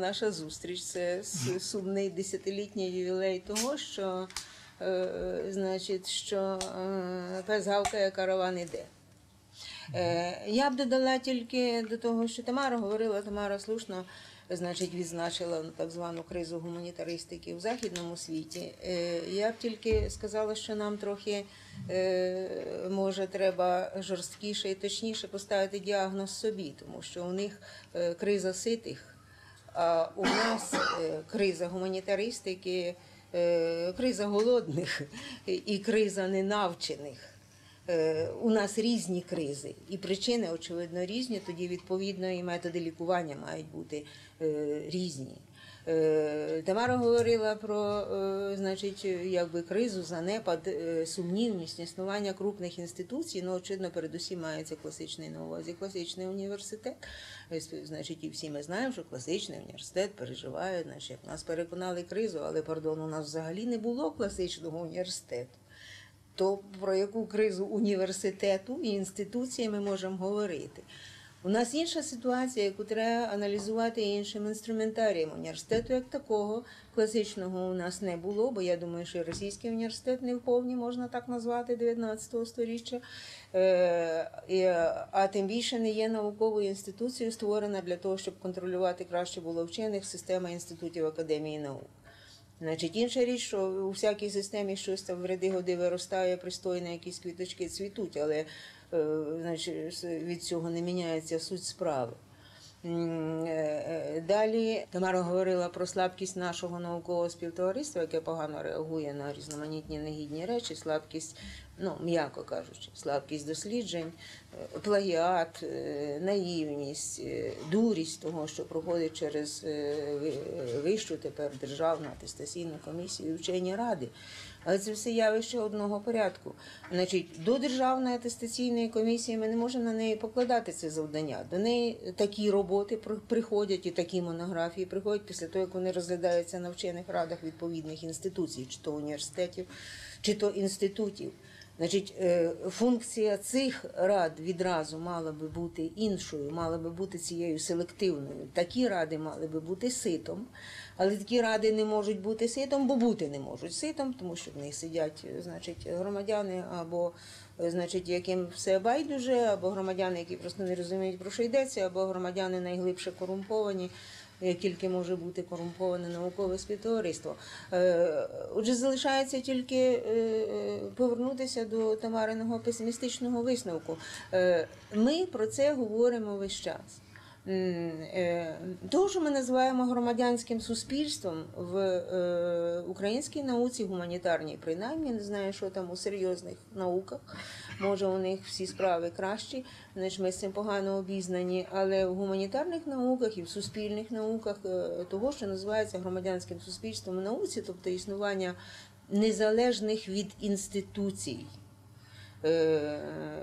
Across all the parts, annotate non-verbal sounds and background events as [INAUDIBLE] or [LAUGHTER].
Наша зустріч це сумний десятилітній ювілей того, що, е, значить, що е, пес гавкає, караван іде. Е, я б додала тільки до того, що Тамара говорила, Тамара слушно значить, відзначила ну, так звану кризу гуманітаристики в західному світі. Е, я б тільки сказала, що нам трохи е, може треба жорсткіше і точніше поставити діагноз собі, тому що у них е, криза ситих. А у нас е, криза гуманітаристики, е, криза голодних і криза ненавчених. Е, У нас різні кризи, і причини, очевидно, різні, тоді відповідно і методи лікування мають бути е, різні. Е, Тамара говорила про значить, якби кризу, занепад, сумнівність існування крупних інституцій. Ну, очевидно, передусім мається класичний на увазі, класичний університет. Значить, і всі ми знаємо, що класичний університет переживає, значить, як нас переконали кризу, але пардон, у нас взагалі не було класичного університету. То про яку кризу університету і інституції ми можемо говорити? У нас інша ситуація, яку треба аналізувати іншим інструментарієм. Університету як такого класичного у нас не було, бо я думаю, що російський університет не вповні можна так назвати 19 століття. Е, а тим більше не є науковою інституцією, створена для того, щоб контролювати краще було вчених система інститутів академії наук. Значить, інша річ, що у всякій системі щось там в ряди годи виростає пристойно, якісь квіточки цвітуть, але е, значить, від цього не міняється суть справи. Е, е, Далі Тамара говорила про слабкість нашого наукового співтовариства, яке погано реагує на різноманітні негідні речі, слабкість, ну м'яко кажучи, слабкість досліджень, е, плагіат, е, наївність, е, дурість того, що проходить через вищу тепер державну атестаційну комісію вчені ради. Але це все явище одного порядку. Значить, до державної атестаційної комісії ми не можемо на неї покладати це завдання. До неї такі роботи при- приходять і такі монографії приходять після того, як вони розглядаються на вчених радах відповідних інституцій, чи то університетів, чи то інститутів. Значить, е, функція цих рад відразу мала би бути іншою, мала би бути цією селективною. Такі ради мали би бути ситом, але такі ради не можуть бути ситом, бо бути не можуть ситом, тому що в них сидять е, значить, громадяни або е, значить, яким все байдуже, або громадяни, які просто не розуміють, про що йдеться, або громадяни найглибше корумповані тільки може бути корумповане наукове співтовариство. Е, Отже, залишається тільки е, е, повернутися до Тамариного песимістичного висновку. Е, Ми про це говоримо весь час. Е, Того, що ми називаємо громадянським суспільством в е, українській науці, гуманітарній, принаймні, не знаю, що там у серйозних науках. Може, у них всі справи кращі, ніж ми з цим погано обізнані, але в гуманітарних науках і в суспільних науках е, того, що називається громадянським суспільством в науці, тобто існування незалежних від інституцій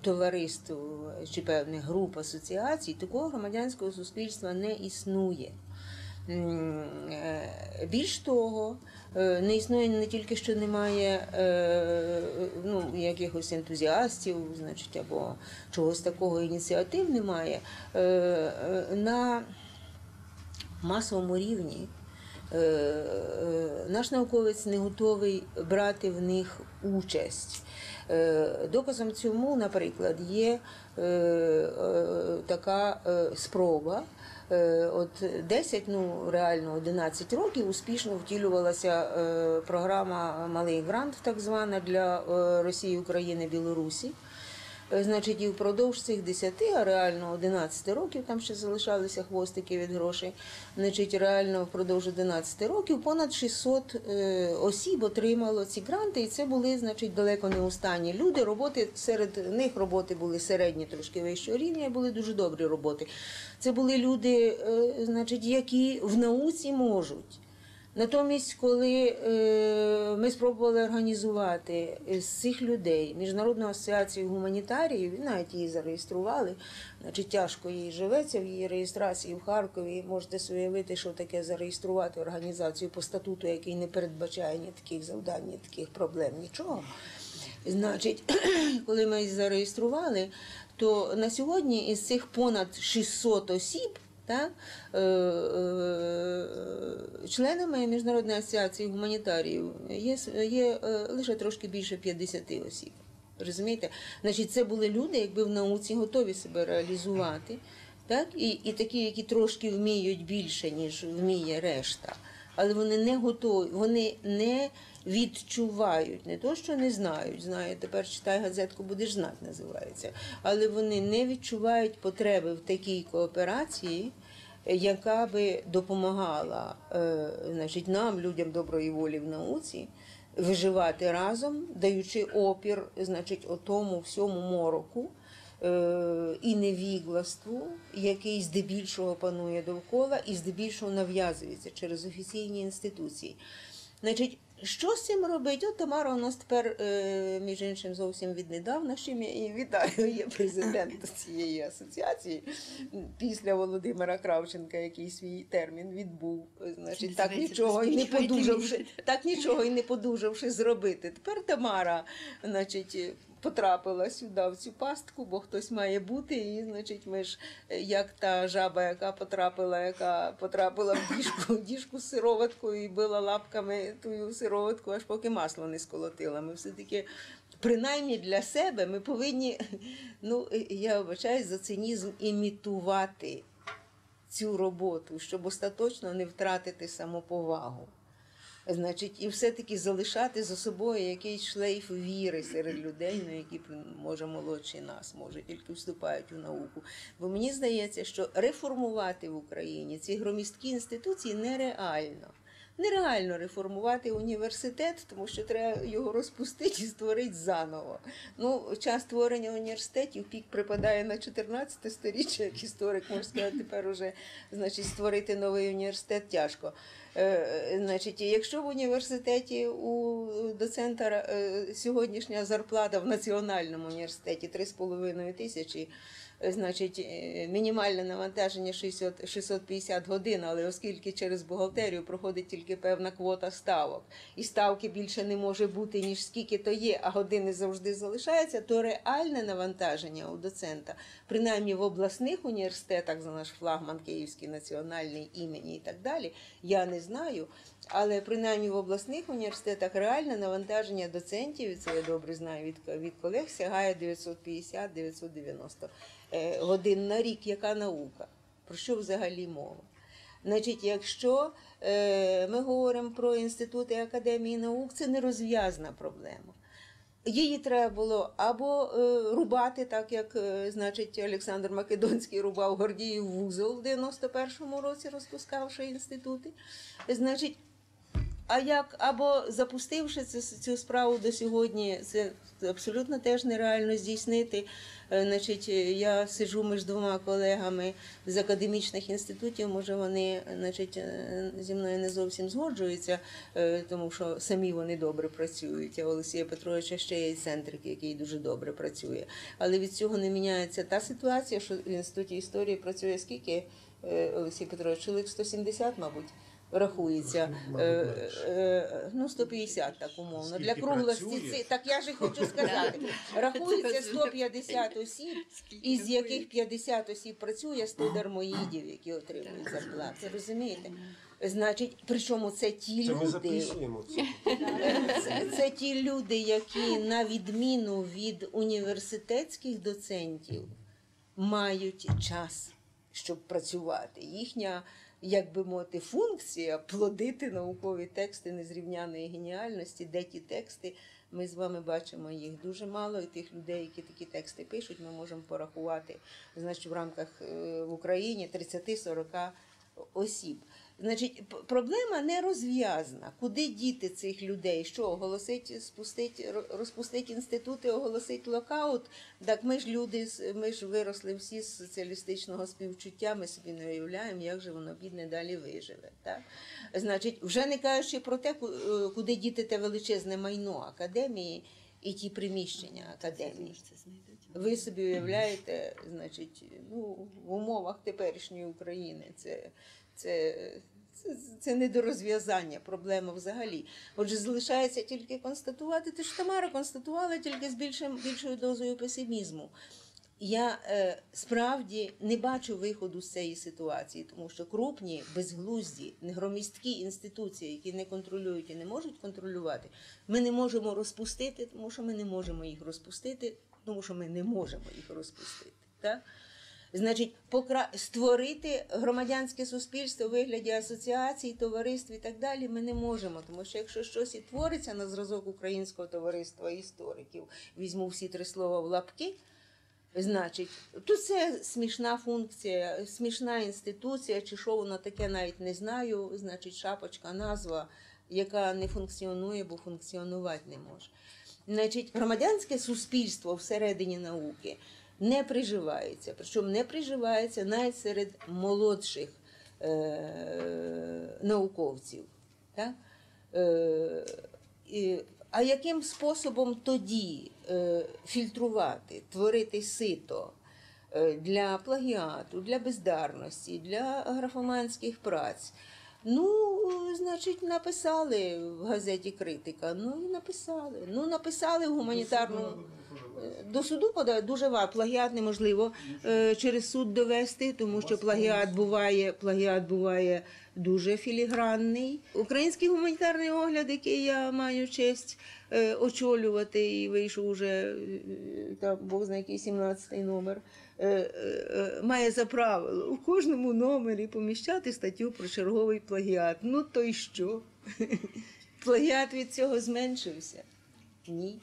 товариств чи певних груп асоціацій, такого громадянського суспільства не існує. Е, Більш того, е, не існує не тільки що немає е, ну, якихось ентузіастів, значить, або чогось такого ініціатив немає. Е, е, На масовому рівні е, е, наш науковець не готовий брати в них участь. Е, Доказом цьому, наприклад, є е, е, така е, спроба. Е, От 10, ну реально 11 років успішно втілювалася е, програма Малий грант, так звана для е, Росії, України, Білорусі. Е, Значить, і впродовж цих 10, а реально 11 років, там ще залишалися хвостики від грошей. Значить, реально впродовж 11 років понад 600 е, осіб отримало ці гранти, і це були, значить, далеко не останні люди. Роботи серед них роботи були середні, трошки вищого рівня, були дуже добрі роботи. Це були люди, е, значить, які в науці можуть. Натомість, коли е, ми спробували організувати з цих людей Міжнародну асоціацію гуманітаріїв, навіть її зареєстрували, значить тяжко їй живеться в її реєстрації в Харкові. Можете уявити, що таке зареєструвати організацію по статуту, який не передбачає ні таких завдань, ні таких проблем, нічого. Значить, [CLEARS THROAT] коли ми її зареєстрували, то на сьогодні із цих понад 600 осіб Так? Членами Міжнародної асоціації гуманітаріїв є, є е, лише трошки більше 50 осіб. Розумієте? Значить, це були люди, якби в науці готові себе реалізувати, так? І, і такі, які трошки вміють більше, ніж вміє решта. Але вони не готові, вони не відчувають, не то, що не знають, знаю, тепер читай газетку, будеш знати, називається. Але вони не відчувають потреби в такій кооперації, яка би допомагала е, значить, нам, людям доброї волі в науці, виживати разом, даючи опір, значить, отому всьому мороку е, і невігластву, який здебільшого панує довкола і здебільшого нав'язується через офіційні інституції. Значить, що з цим робить? От Тамара у нас тепер, е, між іншим, зовсім віднедавна, з чим я її вітаю, є президент [LAUGHS] цієї асоціації після Володимира Кравченка, який свій термін відбув. Значить, так нічого і не подужавши, так нічого і не подужавши зробити. Тепер Тамара, значить, потрапила сюди в цю пастку, бо хтось має бути. І, значить, ми ж е, як та жаба, яка потрапила, яка потрапила в діжку, діжку з сироваткою і била лапками ту сироватку, аж поки масло не сколотила. Ми все-таки. Принаймні для себе ми повинні, ну я вибачаюсь за цинізм, імітувати цю роботу, щоб остаточно не втратити самоповагу. Значить, і все-таки залишати за собою якийсь шлейф віри серед людей, ну, які може молодші нас, може тільки вступають у науку. Бо мені здається, що реформувати в Україні ці громісткі інституції нереально. Нереально реформувати університет, тому що треба його розпустити і створити заново. Ну, час створення університетів пік припадає на 14 сторіччя, як історик може сказати, тепер уже значить, створити новий університет тяжко. Е, значить, якщо в університеті у доцента е, сьогоднішня зарплата в національному університеті 3,5 тисячі. Значить, е, мінімальне навантаження 60, 650 годин, але оскільки через бухгалтерію проходить тільки певна квота ставок, і ставки більше не може бути, ніж скільки то є, а години завжди залишаються, то реальне навантаження у доцента, принаймні в обласних університетах за наш флагман Київський національний імені і так далі, я не знаю. Але принаймні в обласних університетах реальне навантаження доцентів, і це я добре знаю від, від колег, сягає 950-990 е, годин на рік. Яка наука? Про що взагалі мова? Значить, якщо е, ми говоримо про інститути академії наук, це нерозв'язна проблема. Її треба було або е, рубати, так як значить Олександр Македонський рубав Гордіїв вузол в 91-му році, розпускавши інститути. Значить, а як або запустивши цю, цю справу до сьогодні, це абсолютно теж нереально здійснити. Е, Значить, е, я сиджу між двома колегами з академічних інститутів. Може, вони значить, е, зі мною не зовсім згоджуються, тому що самі вони добре працюють. А Олексія Петровича ще є центрик, який дуже добре працює. Але від цього не міняється та ситуація, що в інституті історії працює скільки Олексій Петрович, чоловік 170, мабуть. Рахується Е, е, ну 150 так умовно. Для круглості ци- так я ж хочу [LAUGHS] сказати. Рахується 150 осіб, із яких 50 осіб працює 100 дармоїдів, які отримують зарплати. Розумієте? Значить, причому це ті Це люди. це. Це, це ті люди, які на відміну від університетських доцентів мають час, щоб працювати. Їхня, як би мовити, функція плодити наукові тексти незрівняної геніальності, де ті тексти. Ми з вами бачимо їх дуже мало, і тих людей, які такі тексти пишуть, ми можемо порахувати значить, в рамках е, в Україні 30-40 осіб. Значить, проблема не розв'язана. Куди діти цих людей? Що оголосить, спустить, розпустить інститути, оголосить локаут? Так ми ж люди, ми ж виросли всі з соціалістичного співчуття. Ми собі не уявляємо, як же воно бідне далі виживе. Так? Значить, вже не кажучи про те, е, куди діти те величезне майно академії і ті приміщення академії. Ви собі уявляєте, значить, ну, в умовах теперішньої України це, це, це, це недорозв'язання проблеми взагалі. Отже, залишається тільки констатувати, те ж Тамара констатувала тільки з більшим, більшою дозою песимізму. я е, справді не бачу виходу з цієї ситуації, тому що крупні, безглузді, негромісткі інституції, які не контролюють і не можуть контролювати, ми не можемо розпустити, тому що ми не можемо їх розпустити, тому що ми не можемо їх розпустити. Так? Значить, покра... створити громадянське суспільство у вигляді асоціацій, товариств і так далі ми не можемо. Тому що якщо щось і твориться на зразок українського товариства істориків, візьму всі три слова в лапки. Значить, то це смішна функція, смішна інституція, чи що воно таке, навіть не знаю. Значить, шапочка, назва, яка не функціонує, бо функціонувати не може. Значить, громадянське суспільство всередині науки не приживається, причому не приживається навіть серед молодших е- науковців. Так? Е- і, а яким способом тоді е, фільтрувати, творити сито е, для плагіату, для бездарності, для графоманських праць? Ну, значить, написали в газеті критика. Ну і написали. Ну, написали в гуманітарному. До суду подали дуже важко. Плагіат неможливо е, через суд довести, тому що плагіат буває, плагіат буває дуже філігранний. Український гуманітарний огляд, який я маю честь е, очолювати, і вийшов уже е, там Бог знає який 17 номер. Має за правило у кожному номері поміщати статтю про черговий плагіат. Ну то й що? [LAUGHS] Плагіат від цього зменшився? Ні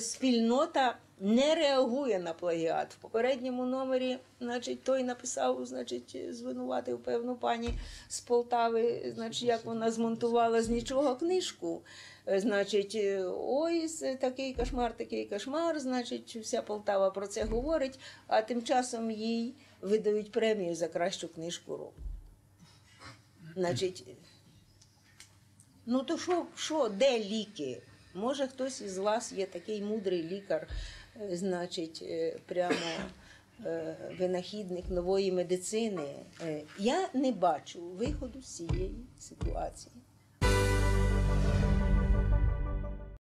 спільнота не реагує на плагіат. В попередньому номері, значить, той написав, значить, звинуватив певну пані з Полтави, значить, як вона змонтувала з нічого книжку. Е, Значить, е, ой, такий кошмар, такий кошмар. Значить, вся Полтава про це говорить, а тим часом їй видають премію за кращу книжку року. Значить, Ну то що, що, де ліки? Може, хтось із вас є такий мудрий лікар, е, значить, е, прямо е, винахідник нової медицини. Я не бачу виходу з цієї ситуації.